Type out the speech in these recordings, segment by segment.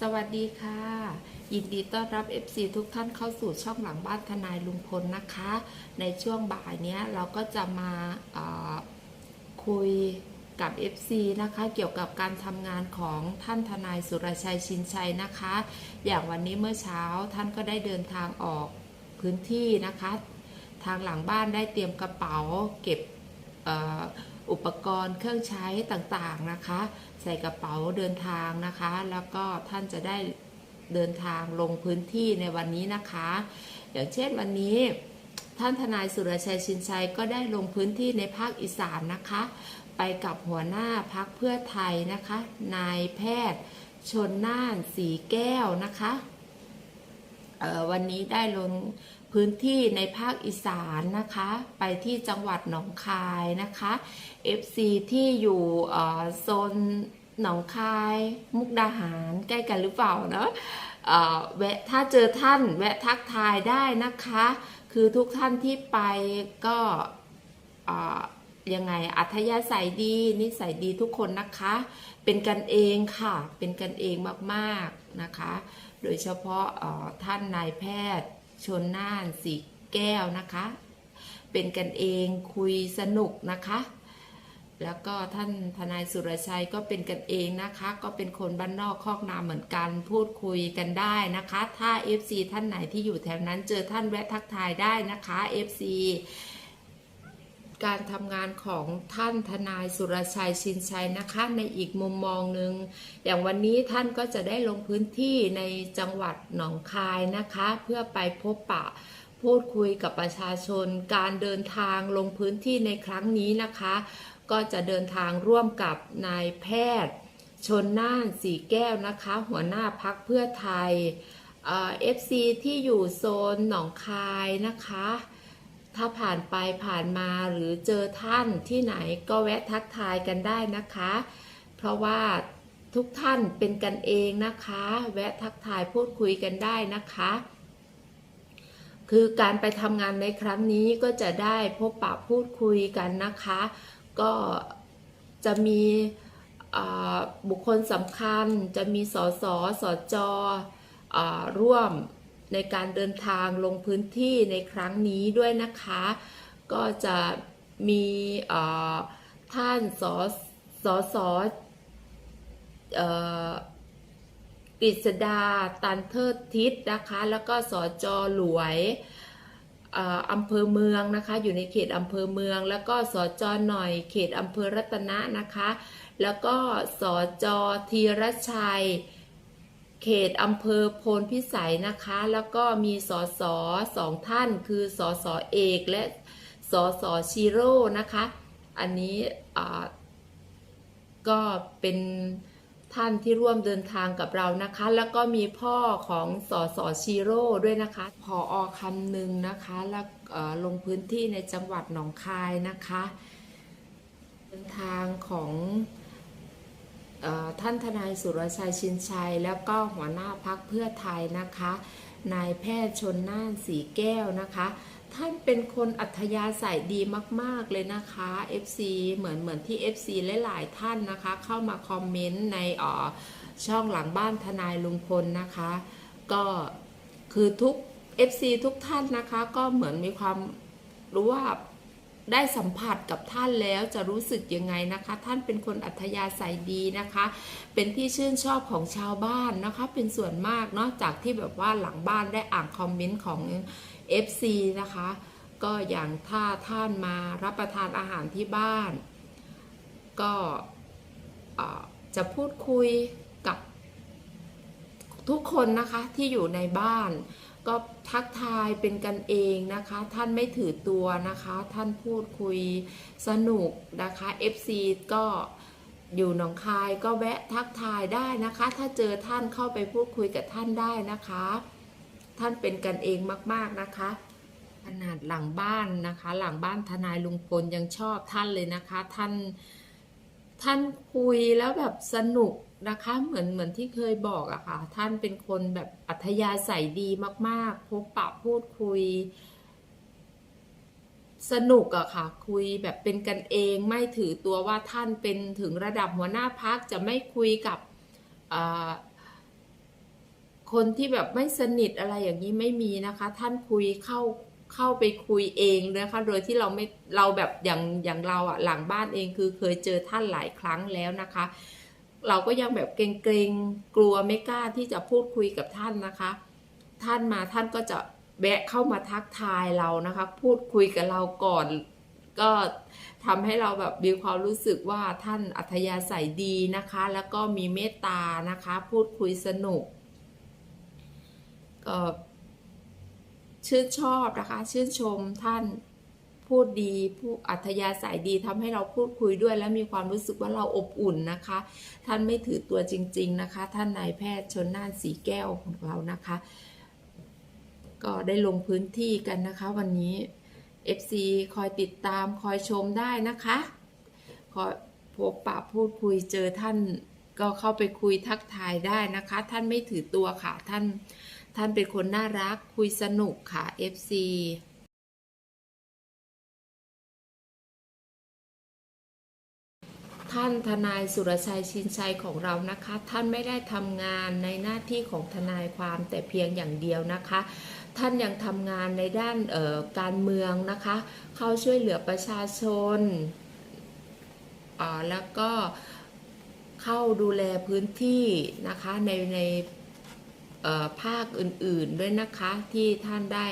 สวัสดีค่ะ ยินดีต้อนรับ FC ทุกท่านเข้าสู่ช่องหลังบ้านทนายลุงพลนะคะ ในช่วงบ่ายเนี้ยเราก็จะมาเอ่อคุยกับ FC นะคะ เกี่ยวกับการทำงานของท่านทนายสุรชัยชินชัยนะคะ อย่างวันนี้เมื่อเช้าท่านก็ได้เดินทางออกพื้นที่นะคะ ทางหลังบ้านได้เตรียมกระเป๋าเก็บเอุปกรณ์เครื่องใช้ต่างๆนะคะ ใส่กระเป๋าเดินทางนะคะ แล้วก็ท่านจะได้เดินทางลงพื้นที่ในวันนี้นะคะ อย่างเช่นวันนี้ท่านทนายสุรชัยชินชัยก็ได้ลงพื้นที่ในภาคอีสานนะคะ ไปกับหัวหน้าพักเพื่อไทยนะคะ นายแพทย์ ชนน่านสีแก้วนะคะเอ่อวันนี้ได้ลง พื้นที่ในภาคอีสานนะคะ ไปที่จังหวัดหนองคายนะคะ FC ที่อยู่โซนหนองคาย มุกดาหารใกล้กันหรือเปล่าเนาะเอ่อแวะถ้าเจอท่านแวะทักทายได้นะคะ คือทุกท่านที่ไปก็ยังไงอัธยาศัยดีนิสัยดีทุกคนนะคะ เป็นกันเองค่ะ เป็นกันเองมากๆนะคะ โดยเฉพาะท่านนายแพทย์ ชนน่านสีแก้วนะคะ เป็นกันเองคุยสนุกนะคะ แล้วก็ท่านทนายสุรชัยก็เป็นกันเองนะคะ ก็เป็นคนบ้านนอกคอกนาเหมือนกัน พูดคุยกันได้นะคะ ถ้า FC ท่านไหนที่อยู่แถวนั้นเจอท่านแวะทักทายได้นะคะ FC การทำงานของท่านทนายสุรชัยชินชัยนะคะ ในอีกมุมมองหนึ่งอย่างวันนี้ท่านก็จะได้ลงพื้นที่ในจังหวัดหนองคายนะคะ เพื่อไปพบปะพูดคุยกับประชาชน การเดินทางลงพื้นที่ในครั้งนี้นะคะ ก็จะเดินทางร่วมกับนายแพทย์ ชนน่านสีแก้วนะคะ หัวหน้าพักเพื่อไทยเอฟซีที่อยู่โซนหนองคายนะคะ ถ้าผ่านไปผ่านมาหรือเจอท่านที่ไหนก็แวะทักทายกันได้นะคะ เพราะว่าทุกท่านเป็นกันเองนะคะ แวะทักทายพูดคุยกันได้นะคะ คือการไปทำงานในครั้งนี้ก็จะได้พบปะพูดคุยกันนะคะ ก็จะมีบุคคลสำคัญ จะมีสสสจอ่าร่วม ในการเดินทางลงพื้นที่ในครั้งนี้ด้วยนะคะ ก็จะมีท่านสสสอ่อกฤษดาตันเทิดทิศนะคะ แล้วก็สจหลวยเอ่ออำเภอเมืองนะคะ อยู่ในเขตอำเภอเมือง แล้วก็สจหน่อยเขตอำเภอรัตนะนะคะ แล้วก็สจธีรชัย เขตอำเภอโพนพิสัยนะคะ แล้วก็มีสสสองท่านคือสสเอกและสสชิโร่นะคะ อันนี้ก็เป็นท่านที่ร่วมเดินทางกับเรานะคะ แล้วก็มีพ่อของสสชิโร่ด้วยนะคะพออคำหนึ่งนะคะ แล้วลงพื้นที่ในจังหวัดหนองคายนะคะ เดินทางของ ท่านทนายสุรชัยชินชัย แล้วก็หัวหน้าพักเพื่อไทยนะคะ นายแพทย์ชนน่านสีแก้วนะคะ ท่านเป็นคนอัธยาศัยดีมาก ๆ เลยนะคะ FC เหมือนเหมือนที่ FC หลาย ๆ ท่านนะคะ เข้ามาคอมเมนต์ในอ่อช่องหลังบ้านทนายลุงพลนะคะ ก็คือทุก FC ทุกท่านนะคะ ก็เหมือนมีความรู้ว่า ได้สัมผัสกับท่านแล้วจะรู้สึกยังไงนะคะ ท่านเป็นคนอัธยาศัยดีนะคะ เป็นที่ชื่นชอบของชาวบ้านนะคะ เป็นส่วนมากเนาะจากที่แบบว่าหลังบ้านได้อ่านคอมเมนต์ของ FC นะคะ ก็อย่างถ้าท่านมารับประทานอาหารที่บ้าน ก็จะพูดคุยกับทุกคนนะคะที่อยู่ในบ้าน ก็ทักทายเป็นกันเองนะคะ ท่านไม่ถือตัวนะคะ ท่านพูดคุยสนุกนะคะ FC ก็อยู่หนองคายก็แวะทักทายได้นะคะ ถ้าเจอท่านเข้าไปพูดคุยกับท่านได้นะคะ ท่านเป็นกันเองมากๆนะคะ ขนาดหลังบ้านนะคะ หลังบ้านทนายลุงพลยังชอบท่านเลยนะคะ ท่าน ท่านคุยแล้วแบบสนุก นะคะ เหมือนเหมือนที่เคยบอกอะค่ะ ท่านเป็นคนแบบอัธยาศัยดีมาก ๆ พบปะพูดคุย สนุกอะค่ะ คุยแบบเป็นกันเองไม่ถือตัวว่าท่านเป็นถึงระดับหัวหน้าพักจะไม่คุยกับคนที่แบบไม่สนิทอะไรอย่างนี้ไม่มีนะคะ ท่านคุยเข้าเข้าไปคุยเองนะคะโดยที่เราไม่เราแบบอย่างอย่างเราอะหลังบ้านเองคือเคยเจอท่านหลายครั้งแล้วนะคะ เราก็ยังแบบเกรงๆกลัวไม่กล้าที่จะพูดคุยกับท่านนะคะ ท่านมาท่านก็จะแวะเข้ามาทักทายเรานะคะ พูดคุยกับเราก่อน ก็ทำให้เราแบบมีความรู้สึกว่าท่านอัธยาศัยดีนะคะ แล้วก็มีเมตตานะคะ พูดคุยสนุกก็ชื่นชอบนะคะ ชื่นชมท่าน พูดดีผู้อัธยาศัยดีทำให้เราพูดคุยด้วย และมีความรู้สึกว่าเราอบอุ่นนะคะ ท่านไม่ถือตัวจริง ๆนะคะ ท่านนายแพทย์ชนน่านสีแก้วของเรานะคะ ก็ได้ลงพื้นที่กันนะคะ วันนี้ FC คอยติดตามคอยชมได้นะคะคอยพบปะพูดคุยเจอท่านก็เข้าไปคุยทักทายได้นะคะ ท่านไม่ถือตัวค่ะท่านท่านเป็นคนน่ารักคุยสนุกค่ะ FC ท่านทนายสุรชัยชินชัยของเรานะคะ ท่านไม่ได้ทำงานในหน้าที่ของทนายความแต่เพียงอย่างเดียวนะคะ ท่านยังทำงานในด้านออการเมืองนะคะ เข้าช่วยเหลือประชาชนอ่าแล้วก็เข้าดูแลพื้นที่นะคะในในออภาคอื่นๆด้วยนะคะที่ท่านได้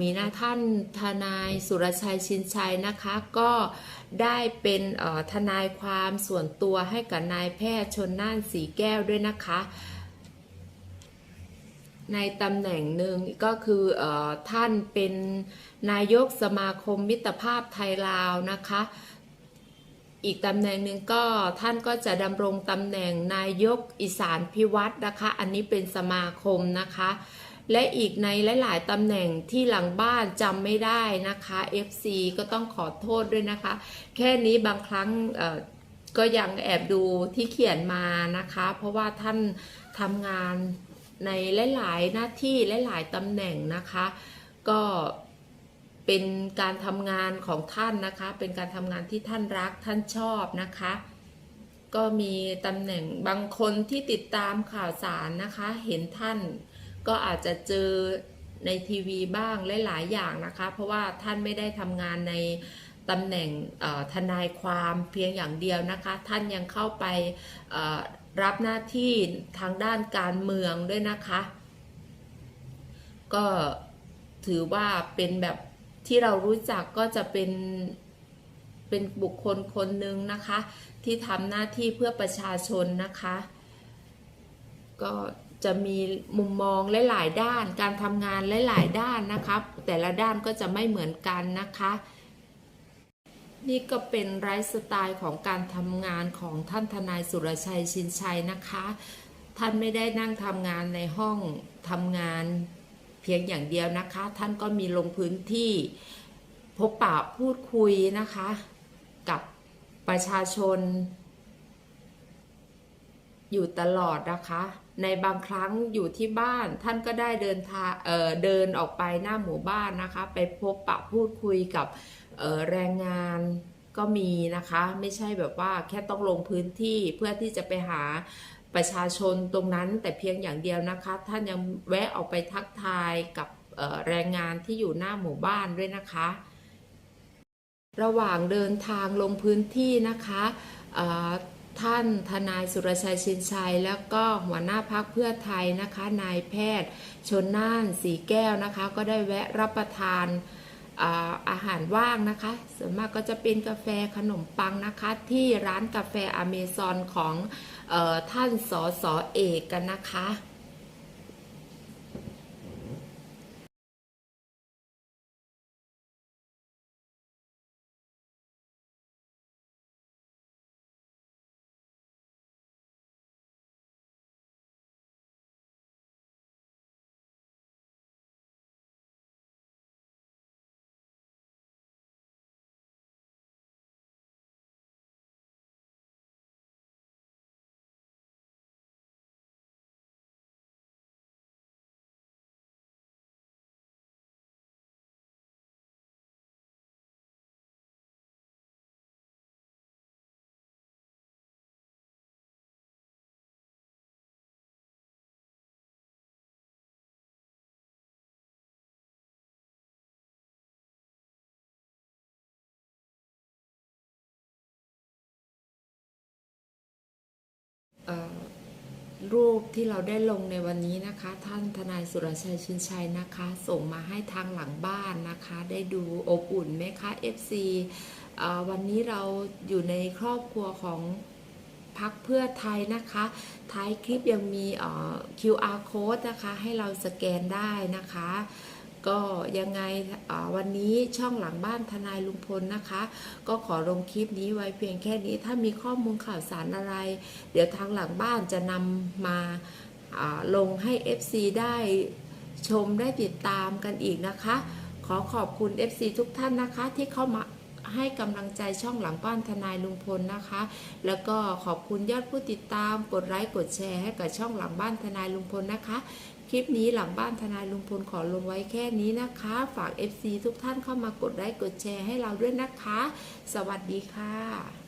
มีหน้าท่านทนายสุรชัยชินชัยนะคะ ก็ได้เป็นทนายความส่วนตัวให้กับนายแพทย์ชนน่านสีแก้วด้วยนะคะ ในตำแหน่งหนึ่งก็คืออท่านเป็นนายกสมาคมมิตรภาพไทยลาวนะคะอีกตำแหน่งหนึ่งก็ท่านก็จะดำรงตำแหน่งนายกอีสานพิวัตรนะคะ อันนี้เป็นสมาคมนะคะ และอีกในหลาย ๆตำแหน่งที่หลังบ้านจำไม่ได้นะคะ FC ก็ต้องขอโทษด้วยนะคะ แค่นี้บางครั้งก็ยังแอบดูที่เขียนมานะคะ เพราะว่าท่านทำงานในหลาย ๆ หน้าที่หลาย ๆตำแหน่งนะคะ ก็เป็นการทำงานของท่านนะคะ เป็นการทำงานที่ท่านรักท่านชอบนะคะ ก็มีตำแหน่งบางคนที่ติดตามข่าวสารนะคะ เห็นท่าน ก็อาจจะเจอในทีวีบ้างหลาย ๆ อย่างนะคะ เพราะว่าท่านไม่ได้ทำงานในตำแหน่งทนายความเพียงอย่างเดียวนะคะ ท่านยังเข้าไปรับหน้าที่ทางด้านการเมืองด้วยนะคะ ก็ถือว่าเป็นแบบที่เรารู้จักก็จะเป็นเป็นบุคคลคนหนึ่งนะคะ ที่ทำหน้าที่เพื่อประชาชนนะคะ ก็ จะมีมุมมองหลาย ๆ ด้าน การทำงานหลาย ๆ ด้านนะคะแต่ละด้านก็จะไม่เหมือนกันนะคะ นี่ก็เป็นไลฟ์สไตล์ของการทำงานของท่านทนายสุรชัยชินชัยนะคะ ท่านไม่ได้นั่งทำงานในห้องทำงานเพียงอย่างเดียวนะคะ ท่านก็มีลงพื้นที่พบปะพูดคุยนะคะ กับประชาชน อยู่ตลอดนะคะ ในบางครั้งอยู่ที่บ้านท่านก็ได้เดินทางเเดินออกไปหน้าหมู่บ้านนะคะ ไปพบปะพูดคุยกับแรงงานก็มีนะคะ ไม่ใช่แบบว่าแค่ต้องลงพื้นที่เพื่อที่จะไปหาประชาชนตรงนั้นแต่เพียงอย่างเดียวนะคะ ท่านยังแวะออกไปทักทายกับแรงงานที่อยู่หน้าหมู่บ้านด้วยนะคะ ระหว่างเดินทางลงพื้นที่นะคะ ท่านทนายสุรชัยชินชัย แล้วก็หัวหน้าพักเพื่อไทยนะคะนายแพทย์ ชนน่านสีแก้วนะคะ ก็ได้แวะรับประทานอาอาหารว่างนะคะส่วนมากก็จะเป็นกาแฟขนมปังนะคะ ที่ร้านกาแฟอเมซอนของออท่านสอสอเอกกันนะคะ รูปที่เราได้ลงในวันนี้นะคะ ท่านทนายสุรชัยชินชัยนะคะ ส่งมาให้ทางหลังบ้านนะคะ ได้ดูอบอุ่นไหมคะ FC เอ่อวันนี้เราอยู่ในครอบครัวของพักเพื่อไทยนะคะ ท้ายคลิปยังมีออ QR code นะคะ ให้เราสแกนได้นะคะ ก็ยังไงวันนี้ช่องหลังบ้านทนายลุงพลนะคะ ก็ขอลงคลิปนี้ไว้เพียงแค่นี้ ถ้ามีข้อมูลข่าวสารอะไร เดี๋ยวทางหลังบ้านจะนำมาอ่าลงให้ FC ได้ชมได้ติดตามกันอีกนะคะ ขอขอบคุณ FC ทุกท่านนะคะ ที่เข้ามาให้กำลังใจช่องหลังบ้านทนายลุงพลนะคะ แล้วก็ขอบคุณยอดผู้ติดตาม กดไลค์ กดแชร์ให้กับช่องหลังบ้านทนายลุงพลนะคะ คลิปนี้หลังบ้านทนายลุงพลขอลงไว้แค่นี้นะคะ ฝาก FC ทุกท่านเข้ามากดไลค์กดแชร์ให้เราด้วยนะคะ สวัสดีค่ะ